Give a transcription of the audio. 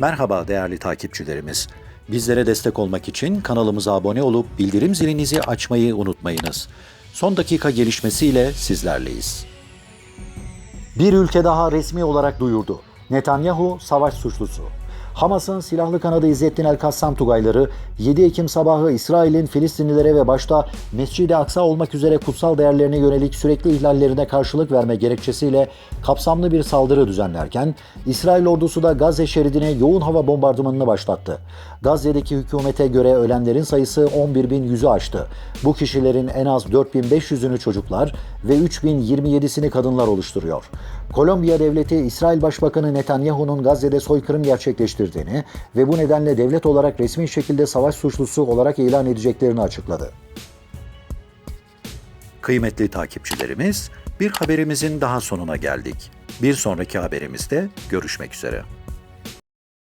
Merhaba değerli takipçilerimiz. Bizlere destek olmak için kanalımıza abone olup bildirim zilinizi açmayı unutmayınız. Son dakika gelişmesiyle sizlerleyiz. Bir ülke daha resmi olarak duyurdu. Netanyahu savaş suçlusu. Hamas'ın silahlı kanadı İzzettin El-Kassam Tugayları 7 Ekim sabahı İsrail'in Filistinlilere ve başta Mescid-i Aksa olmak üzere kutsal değerlerine yönelik sürekli ihlallerine karşılık verme gerekçesiyle kapsamlı bir saldırı düzenlerken İsrail ordusu da Gazze şeridine yoğun hava bombardımanını başlattı. Gazze'deki hükümete göre ölenlerin sayısı 11.100'ü aştı. Bu kişilerin en az 4.500'ünü çocuklar ve 3.027'sini kadınlar oluşturuyor. Kolombiya devleti İsrail Başbakanı Netanyahu'nun Gazze'de soykırım gerçekleştirdiğini ve bu nedenle devlet olarak resmi şekilde savaş suçlusu olarak ilan edeceklerini açıkladı. Kıymetli takipçilerimiz, bir haberimizin daha sonuna geldik. Bir sonraki haberimizde görüşmek üzere.